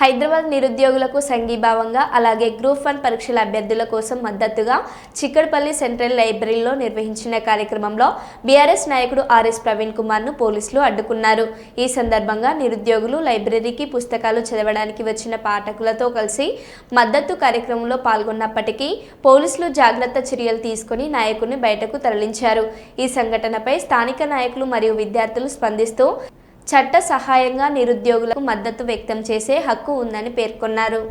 హైదరాబాద్ నిరుద్యోగులకు సంఘీభావంగా అలాగే గ్రూప్ వన్ పరీక్షల అభ్యర్థుల కోసం మద్దతుగా చిక్కడపల్లి సెంట్రల్ లైబ్రరీలో నిర్వహించిన కార్యక్రమంలో బీఆర్ఎస్ నాయకుడు ఆర్ఎస్ ప్రవీణ్ కుమార్ను పోలీసులు అడ్డుకున్నారు. ఈ సందర్భంగా నిరుద్యోగులు లైబ్రరీకి పుస్తకాలు చదవడానికి వచ్చిన పాఠకులతో కలిసి మద్దతు కార్యక్రమంలో పాల్గొన్నప్పటికీ పోలీసులు జాగ్రత్త చర్యలు తీసుకుని నాయకుడిని బయటకు తరలించారు. ఈ సంఘటనపై స్థానిక నాయకులు మరియు విద్యార్థులు స్పందిస్తూ చట్ట సహాయంగా నిరుద్యోగులకు మద్దతు వ్యక్తం చేసే హక్కు ఉందని పేర్కొన్నారు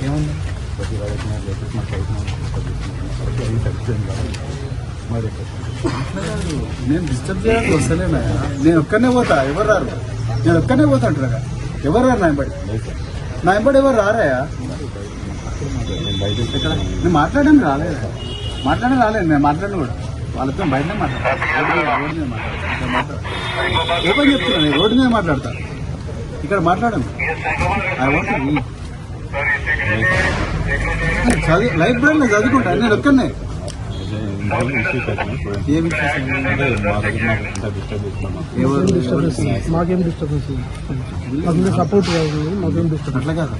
ఏముంది ప్రతి వాడికి నా లేకపోతే మాకు అయినా ఏం అవి మరి నేను డిస్టర్బ్ చేయడానికి వస్తలేనా? నేను ఒక్కనే పోతా ఎవరు రారు? నేను ఒక్కనే పోతా అంటారా ఎవరు రారు నా ఎంబడి నా ఎంబడి ఎవరు రారాయా నేను మాట్లాడడానికి రాలేదు? మాట్లాడడం రాలేదు నేను మాట్లాడను కూడా. వాళ్ళతో బయటనే మాట్లాడతాను రోడ్డు మీద చెప్తున్నా నేను రోడ్డు మీద మాట్లాడతా. ఇక్కడ మాట్లాడను. ఐ వాంట్ చదువు లైబ్రరీలో చదువుకుంటా నేను ఒక్కనే మాకేం డిస్టర్బెన్స్ మాకు సపోర్ట్ కాదు మాకేం డిస్టర్బెన్స్ అట్లా కాదు.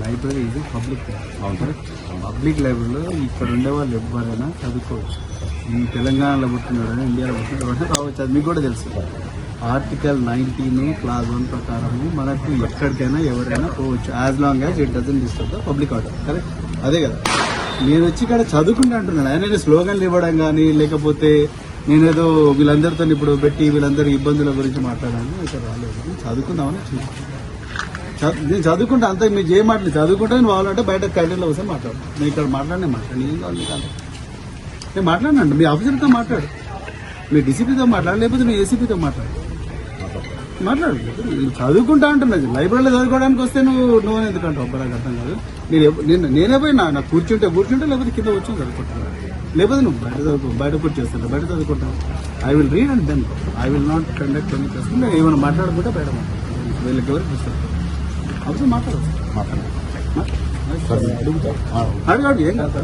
లైబ్రరీ ఇది పబ్లిక్. పబ్లిక్ లైబ్రరీలో ఇక్కడ ఉండే వాళ్ళు ఎవరైనా చదువుకోవచ్చు. ఈ తెలంగాణలో పుట్టినవాడైనా ఇండియాలో పుట్టినవాడైనా రావచ్చు. అది మీకు కూడా తెలుసు. ఆర్టికల్ నైన్టీన్ క్లాస్ వన్ ప్రకారము మనకు ఎక్కడికైనా ఎవరైనా పోవచ్చు. As long as it doesn't disturb the public order correct అదే కదా. నేను వచ్చి ఇక్కడ చదువుకుంటా అంటున్నాను. ఆయన స్లోగన్లు ఇవ్వడం కానీ లేకపోతే నేనేదో వీళ్ళందరితో ఇప్పుడు పెట్టి వీళ్ళందరి ఇబ్బందుల గురించి మాట్లాడాను. ఇక్కడ రాలేదు. చదువుకుందామని చూసుకుంటాను చదువు- నేను చదువుకుంటా. అంత మీరు ఏం మాటలు చదువుకుంటే నేను వాళ్ళంటే బయట క్యాంటీన్లో వస్తే మాట్లాడు నేను ఇక్కడ మాట్లాడినే మాట్లాడి ఏం కావాలి కాదు నేను మాట్లాడినండి మీ ఆఫీసర్తో మాట్లాడు. మీ డీసీపీతో మాట్లాడు. లేకపోతే మీ ఏసీపీతో మాట్లాడు. మాట్లాడు చదువుకుంటా అంటున్నది లైబ్రరీలో చదువుకోవడానికి వస్తే నువ్వు నువ్వు ఎందుకంటావు? అబ్బా నాకు అర్థం కాదు. నేను నేను నేనే పోయినా నాకు కూర్చుంటే కూర్చుంటే లేకపోతే కింద వచ్చి చదువుకుంటాను లేకపోతే నువ్వు బయట చదువుకో బయట కూర్చోస్తాను బయట చదువుకుంటాను I will read and then I will not conduct any class నేను ఏమైనా మాట్లాడుకుంటే బయట మాట్లాడతాను వీళ్ళకి ఎవరికి పుస్తకం అవసరం మాట్లాడచ్చు. మాట్లాడు. అడుగుతా. అడుగు అడుగు. ఏం కాదు.